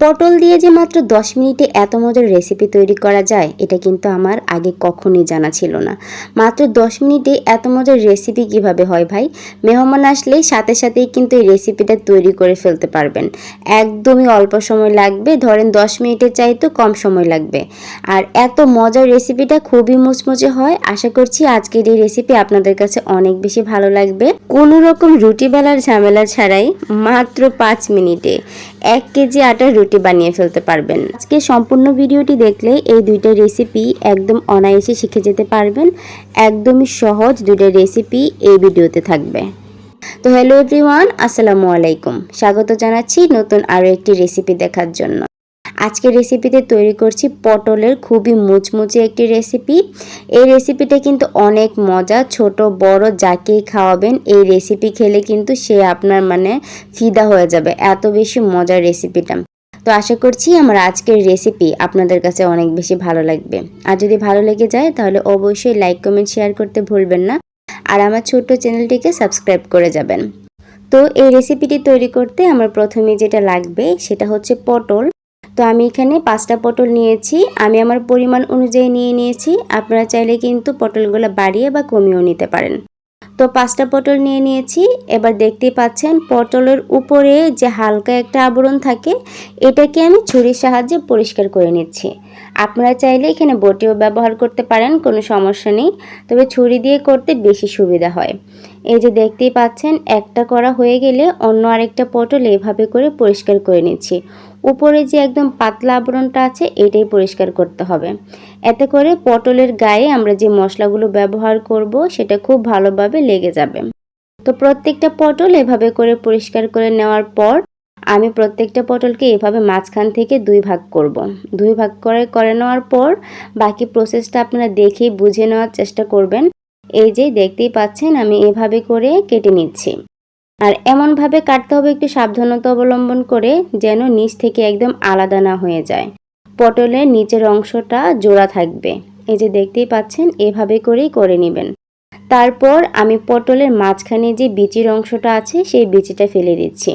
পটল দিয়ে যে মাত্র 10 মিনিটে এত মজার রেসিপি তৈরি করা যায়, এটা কিন্তু আমার আগে কখনোই জানা ছিল না। মাত্র 10 মিনিটে এত মজার রেসিপি কীভাবে হয় ভাই? মেহমান আসলেই সাথে সাথেই কিন্তু এই রেসিপিটা তৈরি করে ফেলতে পারবেন। একদমই অল্প সময় লাগবে, ধরেন 10 মিনিটের চাইতে কম সময় লাগবে। আর এত মজার রেসিপিটা খুবই মুচমুচে হয়, আশা করছি আজকের এই রেসিপি আপনাদের কাছে অনেক বেশি ভালো লাগবে। কোনো রকম রুটি বেলার ঝামেলা ছাড়াই মাত্র পাঁচ মিনিটে এক কেজি আটার রুটি বানিয়ে ফেলতে পারবেন। আজকে সম্পূর্ণ ভিডিওটি দেখলে এই দুইটা রেসিপি একদম অনায়াসে শিখে যেতে পারবেন। একদমই সহজ দুইটা রেসিপি এই ভিডিওতে থাকবে। তো হ্যালো এভরিওয়ান, আসসালামু আলাইকুম। স্বাগত জানাচ্ছি নতুন আরও একটি রেসিপি দেখার জন্য। আজকের রেসিপিতে তৈরি করছি পটলের খুবই মুচমুচে একটি রেসিপি। এই রেসিপিটা কিন্তু অনেক মজা, ছোট, বড়, যাকেই খাওয়াবেন, এই রেসিপি খেলে কিন্তু সে আপনার মানে ফিদা হয়ে যাবে। এত বেশি মজার রেসিপিটা। তো আশা করছি আমার আজকের রেসিপি আপনাদের কাছে অনেক বেশি ভালো লাগবে। আর যদি ভালো লেগে যায়, তাহলে অবশ্যই লাইক কমেন্ট শেয়ার করতে ভুলবেন না। আর আমার ছোট্ট চ্যানেলটিকে সাবস্ক্রাইব করে যাবেন। তো এই রেসিপিটি তৈরি করতে আমার প্রথমে যেটা লাগবে, সেটা হচ্ছে পটল। তো আমি এখানে পাঁচটা পটল নিয়েছি। আমি আমার পরিমাণ অনুযায়ী নিয়ে নিয়েছি। আপনারা চাইলে কিন্তু পটলগুলো বাড়িয়ে বা কমিয়েও নিতে পারেন। তো পাঁচটা পটল নিয়ে নিয়েছি। এবার দেখতেই পাচ্ছেন পটলের উপরে যে হালকা একটা আবরণ থাকে, এটাকে আমি ছুরির সাহায্যে পরিষ্কার করে নিচ্ছি। আপনারা চাইলে এখানে বটিও ব্যবহার করতে পারেন, কোনো সমস্যা নেই। তবে ছুরি দিয়ে করতে বেশি সুবিধা হয়। এই যে দেখতেই পাচ্ছেন, একটা করা হয়ে গেলে অন্য আরেকটা পটল এভাবে করে পরিষ্কার করে নিচ্ছি। উপরে যে একদম পাতলা আবরণটা আছে এটাই পরিষ্কার করতে হবে। এতে করে পটলের গায়ে আমরা যে মশলাগুলো ব্যবহার করব, সেটা খুব ভালোভাবে লেগে যাবে। তো প্রত্যেকটা পটল এভাবে করে পরিষ্কার করে নেওয়ার পর, আমি প্রত্যেকটা পটলকে এভাবে মাঝখান থেকে দুই ভাগ করব। দুই ভাগ করে করে নেওয়ার পর, বাকি প্রসেসটা আপনারা দেখেই বুঝে নেওয়ার চেষ্টা করবেন। এই যে দেখতেই পাচ্ছেন, আমি এভাবে করে কেটে নিচ্ছি। আর এমনভাবে কাটতে হবে একটু সাবধানতা অবলম্বন করে যেন নিচ থেকে একদম আলাদা না হয়ে যায়। পটলের নিচের অংশটা জোড়া থাকবে। এই যে দেখতেই পাচ্ছেন, এভাবে করেই করে নেবেন। তারপর আমি পটলের মাঝখানে যে বিচির অংশটা আছে, সেই বিচিটা ফেলে দিচ্ছি।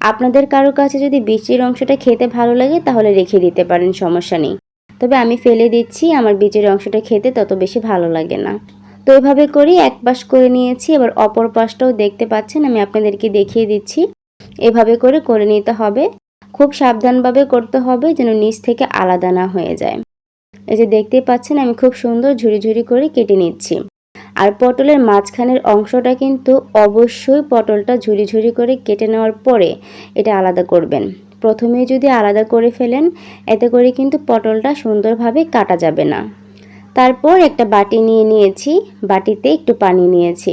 আপনাদের কারও কাছে যদি বিচির অংশটা খেতে ভালো লাগে, তাহলে রেখে দিতে পারেন, সমস্যা নেই। তবে আমি ফেলে দিচ্ছি, আমার বিচির অংশটা খেতে তত বেশি ভালো লাগে না। তো এভাবে করেই এক পাশ করে নিয়েছি, এবার অপর পাশটাও দেখতে পাচ্ছেন, আমি আপনাদেরকে দেখিয়ে দিচ্ছি। এভাবে করে করে নিতে হবে। খুব সাবধানভাবে করতে হবে যেন নিচ থেকে আলাদা না হয়ে যায়। এই যে দেখতেই পাচ্ছেন, আমি খুব সুন্দর ঝুড়ি ঝুড়ি করে কেটে নিচ্ছি। আর পটলের মাঝখানের অংশটা কিন্তু অবশ্যই পটলটা ঝুড়ি ঝুড়ি করে কেটে নেওয়ার পরে এটা আলাদা করবেন। প্রথমে যদি আলাদা করে ফেলেন, এতে করে কিন্তু পটলটা সুন্দরভাবে কাটা যাবে না। তারপর একটা বাটি নিয়ে নিয়েছি, বাটিতে একটু পানি নিয়েছি।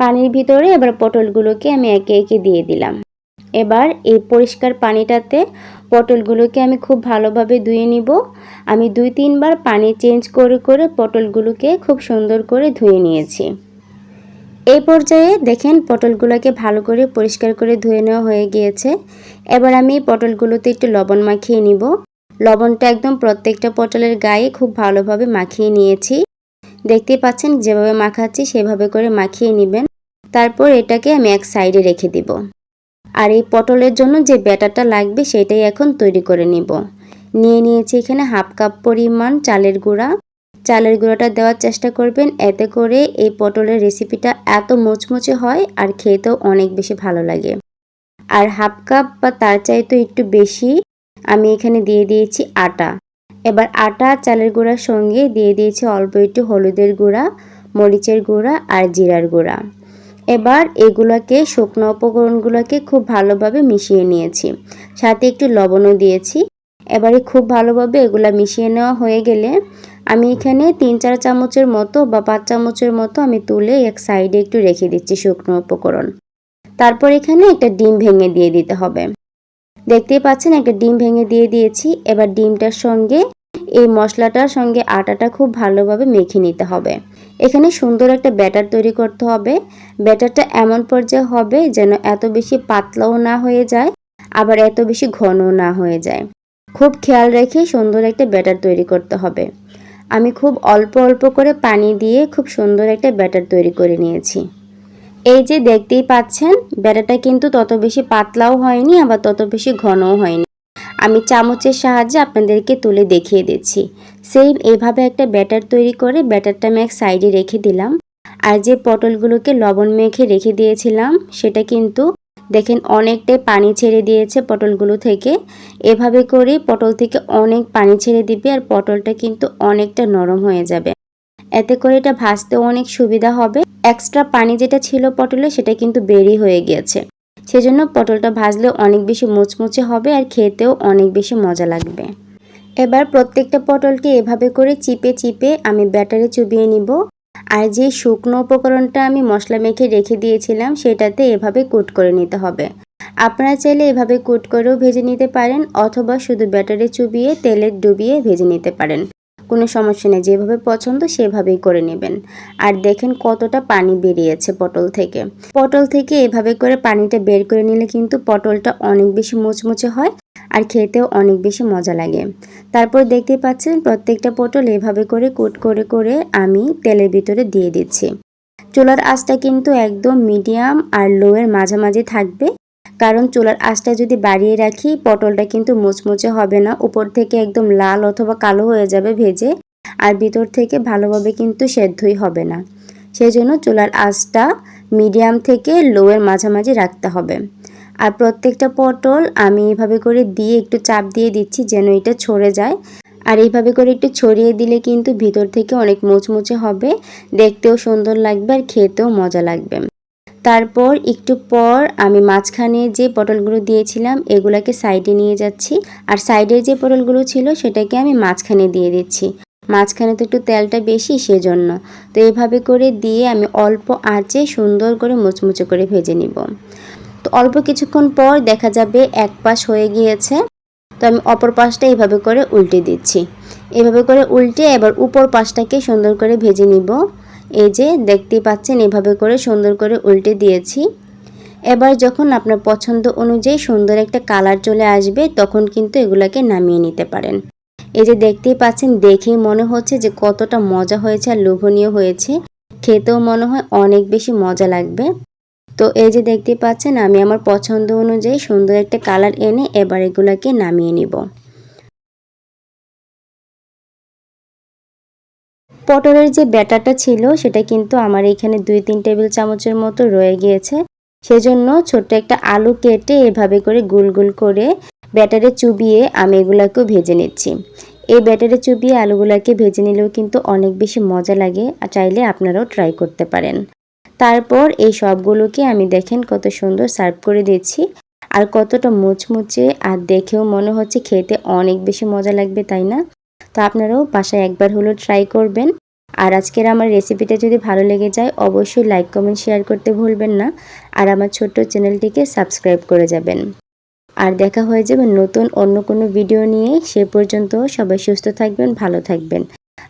পানির ভিতরে এবার পটলগুলোকে আমি একে একে দিয়ে দিলাম। এবার এই পরিষ্কার পানিটাতে পটলগুলোকে আমি খুব ভালোভাবে ধুয়ে নিব। আমি দুই তিনবার পানি চেঞ্জ করে করে পটলগুলোকে খুব সুন্দর করে ধুয়ে নিয়েছি। এই পর্যায়ে দেখেন পটলগুলোকে ভালো করে পরিষ্কার করে ধুয়ে নেওয়া হয়ে গিয়েছে। এবার আমি পটলগুলোতে একটু লবণ মাখিয়ে নিব। লবণটা একদম প্রত্যেকটা পটলের গায়ে খুব ভালোভাবে মাখিয়ে নিয়েছি। দেখতে পাচ্ছেন যেভাবে মাখাচ্ছি, সেভাবে করে মাখিয়ে নেবেন। তারপর এটাকে আমি এক সাইডে রেখে দিব। আর এই পটলের জন্য যে ব্যাটারটা লাগবে, সেটাই এখন তৈরি করে নিব। নিয়ে নিয়েছি এখানে হাফ কাপ পরিমাণ চালের গুঁড়া। চালের গুঁড়াটা দেওয়ার চেষ্টা করবেন, এতে করে এই পটলের রেসিপিটা এত মুচমুচে হয় আর খেতেও অনেক বেশি ভালো লাগে। আর হাফ কাপ বা তার চাইতে একটু বেশি আমি এখানে দিয়ে দিয়েছি আটা। এবার আটা, চালের গুঁড়ার সঙ্গে দিয়ে দিয়েছি অল্প একটু হলুদের গুঁড়া, মরিচের গুঁড়া আর জিরার গুঁড়া। এবার এগুলোকে, শুকনো উপকরণগুলোকে খুব ভালোভাবে মিশিয়ে নিয়েছি। সাথে একটু লবণও দিয়েছি। এবারে খুব ভালোভাবে এগুলা মিশিয়ে নেওয়া হয়ে গেলে আমি এখানে তিন, চার চামচের মতো বা পাঁচ চামচের মতো আমি তুলে এক সাইডে একটু রেখে দিচ্ছি শুকনো উপকরণ। তারপর এখানে একটা ডিম ভেঙে দিয়ে দিতে হবে। দেখতেই পাচ্ছেন, একটা ডিম ভেঙে দিয়ে দিয়েছি। এবার ডিমটার সঙ্গে, এই মশলাটার সঙ্গে আটাটা খুব ভালোভাবে মেখে নিতে হবে। এখানে সুন্দর একটা ব্যাটার তৈরি করতে হবে। ব্যাটারটা এমন পর্যায়ে হবে যেন এত বেশি পাতলাও না হয়ে যায়, আবার এত বেশি ঘনও না হয়ে যায়। খুব খেয়াল রেখে সুন্দর একটা ব্যাটার তৈরি করতে হবে। আমি খুব অল্প অল্প করে পানি দিয়ে খুব সুন্দর একটা ব্যাটার তৈরি করে নিয়েছি। এই যে দেখতেই পাচ্ছেন ব্যাটারটা কিন্তু তত বেশি পাতলাও হয়নি, আবার তত বেশি ঘনও হয়নি। আমি চামচের সাহায্যে আপনাদেরকে তুলে দেখিয়ে দিচ্ছি। সেম এইভাবে একটা ব্যাটার তৈরি করে ব্যাটারটা আমি এক সাইডে রেখে দিলাম। আর যে পটলগুলোকে লবণ মেখে রেখে দিয়েছিলাম, সেটা কিন্তু দেখেন অনেকটাই পানি ছেড়ে দিয়েছে পটলগুলো থেকে। এভাবে করে পটল থেকে অনেক পানি ছেড়ে দিবে আর পটলটা কিন্তু অনেকটা নরম হয়ে যাবে। এতে করে এটা ভাজতেও অনেক সুবিধা হবে। এক্সট্রা পানি যেটা ছিল পটলে, সেটা কিন্তু বেরি হয়ে গিয়েছে। সেজন্য পটলটা ভাজলেও অনেক বেশি মুচমুচে হবে আর খেতেও অনেক বেশি মজা লাগবে। এবার প্রত্যেকটা পটলকে এভাবে করে চিপে চিপে আমি ব্যাটারে চুবিয়ে নিব। আর যে শুকনো উপকরণটা আমি মশলা মেখে রেখে দিয়েছিলাম, সেটাতে এভাবে কুট করে নিতে হবে। আপনারা চাইলে এভাবে কুট করেও ভেজে নিতে পারেন, অথবা শুধু ব্যাটারে চুবিয়ে, তেলে ডুবিয়ে ভেজে নিতে পারেন। কোনো সমস্যা নেই, যেভাবে পছন্দ সেভাবেই করে নেবেন। আর দেখেন কতটা পানি বেরিয়েছে পটল থেকে। পটল থেকে এভাবে করে পানিটা বের করে নিলে কিন্তু পটলটা অনেক বেশি মুচমুচে হয় আর খেতেও অনেক বেশি মজা লাগে। তারপর দেখতে পাচ্ছেন প্রত্যেকটা পটল এভাবে করে কুট করে করে আমি তেলের ভিতরে দিয়ে দিচ্ছি। চুলার আঁচটা কিন্তু একদম মিডিয়াম আর লোয়ের মাঝামাঝি থাকবে। কারণ চুলার আঁচটা যদি বাড়িয়ে রাখি, পটলটা কিন্তু মুচমুচে হবে না। উপর থেকে একদম লাল অথবা কালো হয়ে যাবে ভেজে, আর ভিতর থেকে ভালোভাবে কিন্তু সেদ্ধই হবে না। সেই জন্য চুলার আঁচটা মিডিয়াম থেকে লোয়ের মাঝামাঝি রাখতে হবে। আর প্রত্যেকটা পটল আমি এভাবে করে দিয়ে একটু চাপ দিয়ে দিচ্ছি যেন এটা ছড়ে যায়। আর এইভাবে করে একটু ছড়িয়ে দিলে কিন্তু ভিতর থেকে অনেক মুচমুচে হবে। দেখতেও সুন্দর লাগবে আর খেতেও মজা লাগবে। তারপর একটু পর আমি মাঝখানে যে পটলগুলো দিয়েছিলাম, এগুলাকে সাইডে নিয়ে যাচ্ছি। আর সাইডের যে পটলগুলো ছিল, সেটাকে আমি মাঝখানে দিয়ে দিচ্ছি। মাঝখানে তো একটু তেলটা বেশি, সেজন্য। তো এভাবে করে দিয়ে আমি অল্প আঁচে সুন্দর করে মুচমুচে করে ভেজে নিব। তো অল্প কিছুক্ষণ পর দেখা যাবে এক পাশ হয়ে গিয়েছে। তো আমি অপর পাশটা এইভাবে করে উল্টে দিচ্ছি। এভাবে করে উল্টে এবার উপর পাশটাকে সুন্দর করে ভেজে নিব। এই যে দেখতেই পাচ্ছেন, এভাবে করে সুন্দর করে উল্টে দিয়েছি। এবার যখন আপনার পছন্দ অনুযায়ী সুন্দর একটা কালার চলে আসবে, তখন কিন্তু এগুলাকে নামিয়ে নিতে পারেন। এই যে দেখতেই পাচ্ছেন, দেখেই মনে হচ্ছে যে কতটা মজা হয়েছে আর লোভনীয় হয়েছে। খেতেও মনে হয় অনেক বেশি মজা লাগবে। তো এই যে দেখতে পাচ্ছেন, আমি আমার পছন্দ অনুযায়ী সুন্দর একটা কালার এনে এবার এগুলাকে নামিয়ে নিব। পটলের যে ব্যাটারটা ছিল, সেটা কিন্তু আমার এখানে দুই তিন টেবিল চামচের মতো রয়ে গিয়েছে। সেজন্য ছোট্ট একটা আলু কেটে এভাবে করে গুল গুল করে ব্যাটারে চুবিয়ে আমি এগুলাকেও ভেজে নিচ্ছি। এই ব্যাটারে চুবিয়ে আলুগুলাকে ভেজে নিলেও কিন্তু অনেক বেশি মজা লাগে, আর চাইলে আপনারাও ট্রাই করতে পারেন। তারপর এই সবগুলোকে আমি দেখেন কত সুন্দর সার্ভ করে দিচ্ছি, আর কতটা মুচমুচে, আর দেখেও মনে হচ্ছে খেতে অনেক বেশি মজা লাগবে, তাই না? তো আপনারাও বাসায় একবার হলো ট্রাই করবেন। আর আজকের আমার রেসিপিটা যদি ভালো লেগে যায়, অবশ্যই লাইক কমেন্ট শেয়ার করতে ভুলবেন না। আর আমার ছোট্ট চ্যানেলটিকে সাবস্ক্রাইব করে যাবেন। আর দেখা হয়ে যাবে নতুন অন্য কোনো ভিডিও নিয়ে। সে পর্যন্ত সবাই সুস্থ থাকবেন, ভালো থাকবেন।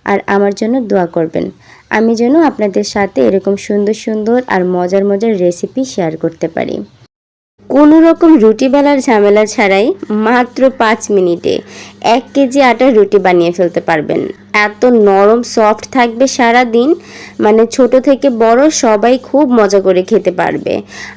আর আমার জন্য দোয়া করবেন। আমি যেন আপনাদের সাথে এরকম সুন্দর সুন্দর আর মজার মজার রেসিপি শেয়ার করতে পারি। কোনো রকম রুটি বেলার ঝামেলা ছাড়াই মাত্র পাঁচ মিনিটে এক কেজি আটার রুটি বানিয়ে ফেলতে পারবেন। এত নরম সফট থাকবে সারা দিন মানে ছোট থেকে বড় সবাই খুব মজা করে খেতে পারবে।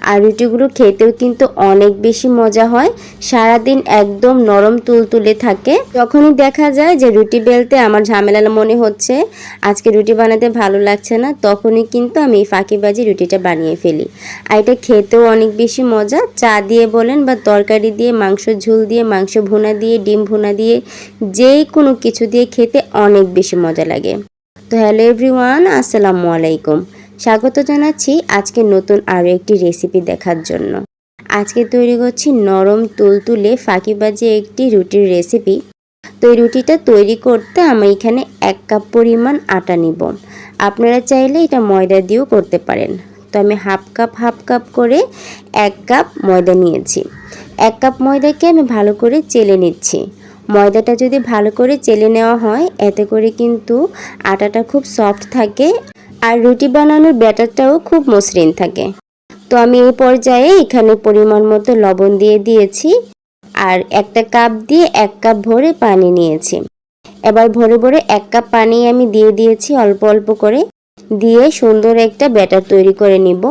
আর রুটিগুলো খেতেও কিন্তু অনেক বেশি মজা হয় সারা দিন একদম নরম তুলতুলে থাকে। যখনই দেখা যায় যে রুটি বেলতে আমার ঝামেলা মনে হচ্ছে, আজকে রুটি বানাতে ভালো লাগছে না, তখনই কিন্তু আমি এই ফাঁকিবাজি রুটিটা বানিয়ে ফেলি। আর এটা খেতেও অনেক বেশি মজা, চা দিয়ে বলেন বা তরকারি দিয়ে, মাংস ঝুল দিয়ে, মাংস ভুনা দিয়ে, ডিম ভুনা দিয়ে যে কোনো কিছু দিয়ে খেতে অনেক বেশি মজা লাগে। তো হ্যালো এভরিওয়ান, আসসালামু আলাইকুম। স্বাগত জানাচ্ছি আজকে নতুন আরও একটি রেসিপি দেখার জন্য। আজকে তৈরি করছি নরম তুলতুলে ফাঁকিবাজি একটি রুটির রেসিপি। তো এই রুটিটা তৈরি করতে আমি এখানে এক কাপ পরিমাণ আটা নিব। আপনারা চাইলে এটা ময়দা দিয়েও করতে পারেন। তো আমি হাফ কাপ হাফ কাপ করে এক কাপ ময়দা নিয়েছি। এক কাপ ময়দাকে আমি ভালো করে চেলে নিচ্ছি। ময়দাটা যদি ভালো করে চেলে নেওয়া হয়, এতে করে কিন্তু আটাটা খুব সফট থাকে আর রুটি বানানোর ব্যাটারটাও খুব মসৃণ থাকে। তো আমি এই পর্যায়ে এখানে পরিমাণ মতো লবণ দিয়ে দিয়েছি আর একটা কাপ দিয়ে এক কাপ ভরে পানি নিয়েছি। এবার ভরে ভরে এক কাপ পানি আমি দিয়ে দিয়েছি অল্প অল্প করে। দিয়ে সুন্দর একটা ব্যাটার তৈরি করে নিব।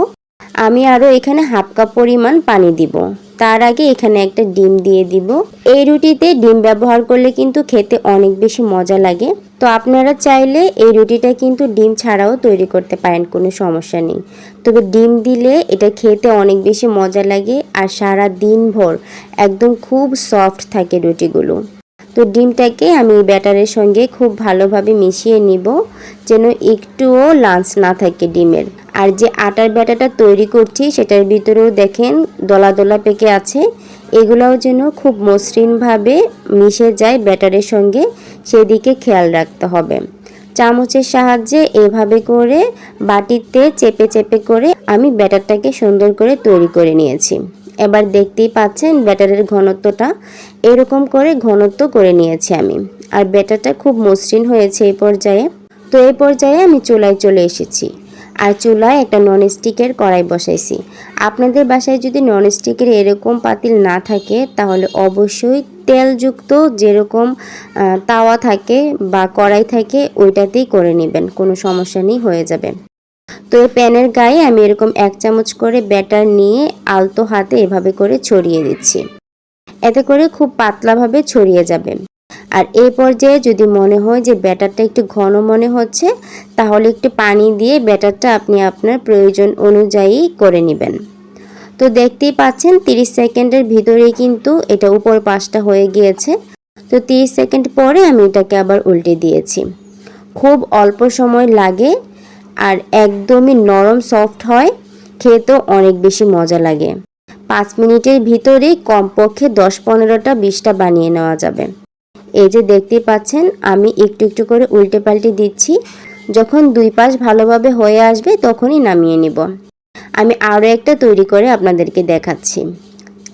আমি আরও এখানে হাফ কাপ পরিমাণ পানি দিব। তার আগে এখানে একটা ডিম দিয়ে দিব। এই রুটিতে ডিম ব্যবহার করলে কিন্তু খেতে অনেক বেশি মজা লাগে। তো আপনারা চাইলে এই রুটিটা কিন্তু ডিম ছাড়াও তৈরি করতে পারেন, কোনো সমস্যা নেই। তবে ডিম দিলে এটা খেতে অনেক বেশি মজা লাগে আর সারা দিন ভর একদম খুব সফট থাকে রুটিগুলো। তো ডিমটাকে আমি ব্যাটারের সঙ্গে খুব ভালোভাবে মিশিয়ে নিব, যেন একটুও লাঞ্চ না থাকে ডিমের। আর যে আটার ব্যাটাটা তৈরি করছি, সেটার ভিতরেও দেখেন দলা দলা পেকে আছে। এগুলোও যেন খুব মসৃণভাবে মিশে যায় ব্যাটারের সঙ্গে, সেদিকে খেয়াল রাখতে হবে। চামচের সাহায্যে এভাবে করে বাটিতে চেপে চেপে করে আমি ব্যাটারটাকে সুন্দর করে তৈরি করে নিয়েছি। এবার দেখতেই পাচ্ছেন ব্যাটারের ঘনত্বটা। এরকম করে ঘনত্ব করে নিয়েছি আমি। আর ব্যাটারটা খুব মসৃণ হয়েছে এই পর্যায়ে। তো এই পর্যায়ে আমি চুলায় চলে এসেছি। আর চুলায় একটা ননস্টিকের কড়াই বসাইছি। আপনাদের বাসায় যদি ননস্টিকের এরকম পাতিল না থাকে, তাহলে অবশ্যই তেলযুক্ত যেরকম তাওয়া থাকে বা কড়াই থাকে, ওইটাতেই করে নেবেন। কোনো সমস্যা নেই, হয়ে যাবে। তো এই প্যানের গায়ে আমি এরকম এক চামচ করে ব্যাটার নিয়ে আলতো হাতে এভাবে করে ছড়িয়ে দিচ্ছি। এতে করে খুব পাতলাভাবে ছড়িয়ে যাবে। আর এই পর্যায়ে যদি মনে হয় যে ব্যাটারটা একটু ঘন মনে হচ্ছে, তাহলে একটু পানি দিয়ে ব্যাটারটা আপনি আপনার প্রয়োজন অনুযায়ী করে নেবেন। তো দেখতেই পাচ্ছেন 30 সেকেন্ডের ভিতরেই কিন্তু এটা উপর পাশটা হয়ে গিয়েছে। তো 30 সেকেন্ড পরে আমি এটাকে আবার উল্টে দিয়েছি। খুব অল্প সময় লাগে আর একদমই নরম সফট হয়, খেতেও অনেক বেশি মজা লাগে। পাঁচ মিনিটের ভিতরেই কমপক্ষে দশ পনেরোটা বিশটা বানিয়ে নেওয়া যাবে। এই যে দেখতে পাচ্ছেন, আমি একটু একটু করে উল্টে পাল্টে দিচ্ছি। যখন দুই পাশ ভালোভাবে হয়ে আসবে, তখনই নামিয়ে নিব। আমি আরও একটা তৈরি করে আপনাদেরকে দেখাচ্ছি।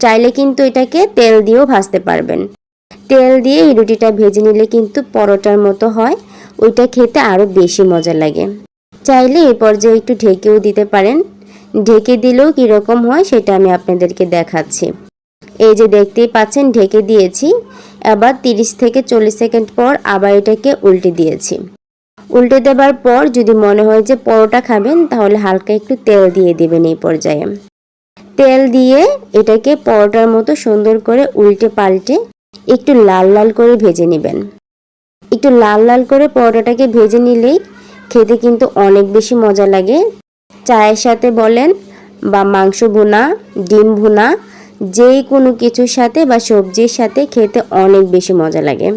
চাইলে কিন্তু এটাকে তেল দিয়েও ভাজতে পারবেন। তেল দিয়ে এই রুটিটা ভেজে নিলে কিন্তু পরোটার মতো হয়। ওইটা খেতে আরও বেশি মজা লাগে। চাইলে এই পর্যায়ে একটু ঢেকেও দিতে পারেন। ঢেকে দিলেও কীরকম হয় সেটা আমি আপনাদেরকে দেখাচ্ছি। এই যে দেখতেই পাচ্ছেন, ঢেকে দিয়েছি। আবার 30 থেকে চল্লিশ সেকেন্ড পর আবার এটাকে উল্টে দিয়েছি। উল্টে দেবার পর যদি মনে হয় যে পরোটা খাবেন, তাহলে হালকা একটু তেল দিয়ে দেবেন এই পর্যায়ে। তেল দিয়ে এটাকে পরোটার মতো সুন্দর করে উল্টে পাল্টে একটু লাল লাল করে ভেজে নেবেন। একটু লাল লাল করে পরোটাটাকে ভেজে নিলেই খেতে কিন্তু অনেক বেশি মজা লাগে। চায়ের সাথে বলেন বা মাংস ভুনা, ডিম ভুনা যেই কোনো কিছুর সাথে বা সবজির সাথে খেতে অনেক বেশি মজা লাগে।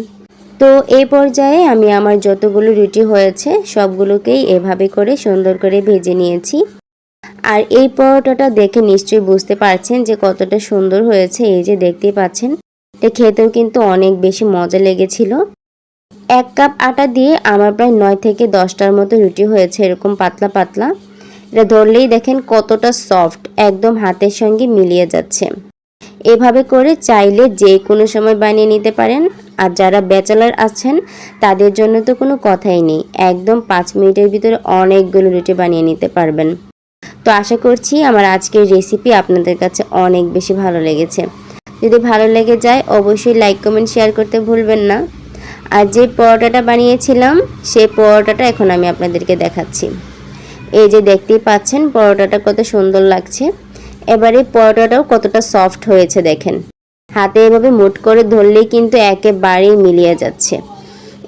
তো এই পর্যায়ে আমি আমার যতগুলো রুটি হয়েছে সবগুলোকেই এভাবে করে সুন্দর করে ভেজে নিয়েছি। আর এই পরোটাটা দেখে নিশ্চয়ই বুঝতে পারছেন যে কতটা সুন্দর হয়েছে। এই যে দেখতেই পাচ্ছেন, এটা খেতেও কিন্তু অনেক বেশি মজা লেগেছিল। এক কাপ আটা দিয়ে আমার প্রায় নয় থেকে দশটার মতো রুটি হয়েছে, এরকম পাতলা পাতলা। এটা ধরলেই দেখেন কতটা সফট, একদম হাতের সঙ্গে মিলিয়ে যাচ্ছে। এভাবে করে চাইলে যে কোনো সময় বানিয়ে নিতে পারেন। আর যারা ব্যাচেলার আছেন, তাদের জন্য তো কোনো কথাই নেই। একদম পাঁচ মিনিটের ভিতরে অনেকগুলো রুটি বানিয়ে নিতে পারবেন। তো আশা করছি আমার আজকের রেসিপি আপনাদের কাছে অনেক বেশি ভালো লেগেছে। যদি ভালো লেগে যায়, অবশ্যই লাইক কমেন্ট শেয়ার করতে ভুলবেন না। আর যে পরোটাটা বানিয়েছিলাম, সেই পরোটাটা এখন আমি আপনাদেরকে দেখাচ্ছি। এই যে দেখতেই পাচ্ছেন পরোটাটা কত সুন্দর লাগছে। এবারে পরোটাটাও কতটা সফট হয়েছে দেখেন। হাতে এভাবে মুট করে ধরলেই কিন্তু একেবারেই মিলিয়ে যাচ্ছে।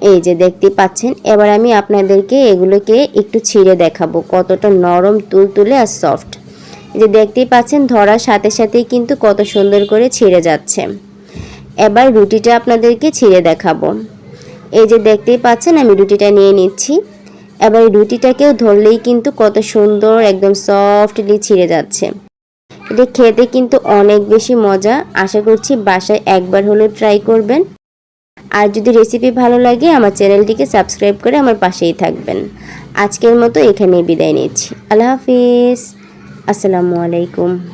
এই যে দেখতে পাচ্ছেন, এবার আমি আপনাদেরকে এগুলোকে একটু ছিঁড়ে দেখাবো, কতটা নরম, তুলতুলে আর সফট এই যে দেখতেই পাচ্ছেন, ধরার সাথে সাথেই কিন্তু কত সুন্দর করে ছিঁড়ে যাচ্ছে। এবার রুটিটা আপনাদেরকে ছিঁড়ে দেখাবো। এই যে দেখতেই পাচ্ছেন, আমি রুটিটা নিয়ে নিচ্ছি। এবার এই রুটিটাকেও ধরলেই কিন্তু কত সুন্দর, একদম সফটলি ছিঁড়ে যাচ্ছে। এটা খেতে কিন্তু অনেক বেশি মজা। আশা করছি বাসায় একবার হলেও ট্রাই করবেন। আর যদি রেসিপি ভালো লাগে, আমার চ্যানেলটিকে সাবস্ক্রাইব করে আমার পাশেই থাকবেন। আজকের মতো এখানেই বিদায় নিচ্ছি। আল্লাহ হাফিজ। আসসালামু আলাইকুম।